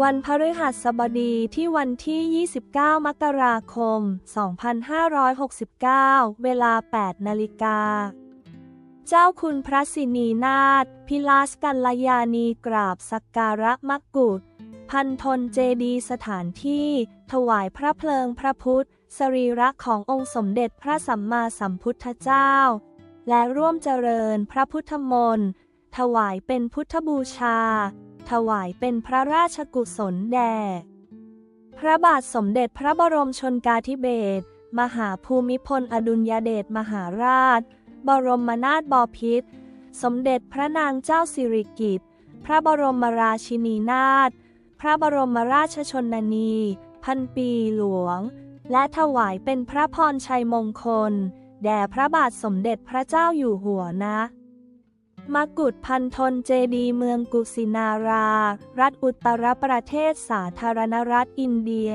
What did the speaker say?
วันพฤหัสบดีที่วันที่ 29 มกราคม 2569 เวลา 8 นาฬิกา เจ้าคุณพระสินีนาถพิลาสกัลยานีกราบสักการะมกุฎพันทนเจดีสถานที่ ถวายพระเพลิงพระพุทธ สรีระขององค์สมเด็จพระสัมมาสัมพุทธเจ้า และร่วมเจริญพระพุทธมนต์ถวายเป็นพุทธบูชา ถวายเป็นพระราชกุศลแด่ พระบาทสมเด็จพระบรมชนกาธิเบศรมหาภูมิพลอดุลยเดชมหาราช บรมนาถบพิตรสมเด็จพระนางเจ้าสิริกิติ์พระบรมราชินีนาถพระบรมราชชนนี พันปีหลวง และถวายเป็นพระพรชัยมงคล แด่พระบาทสมเด็จพระเจ้าอยู่หัวนะ มกุฎพันธนเจดีเมืองกุสินารา รัฐอุตตรประเทศสาธารณรัฐอินเดีย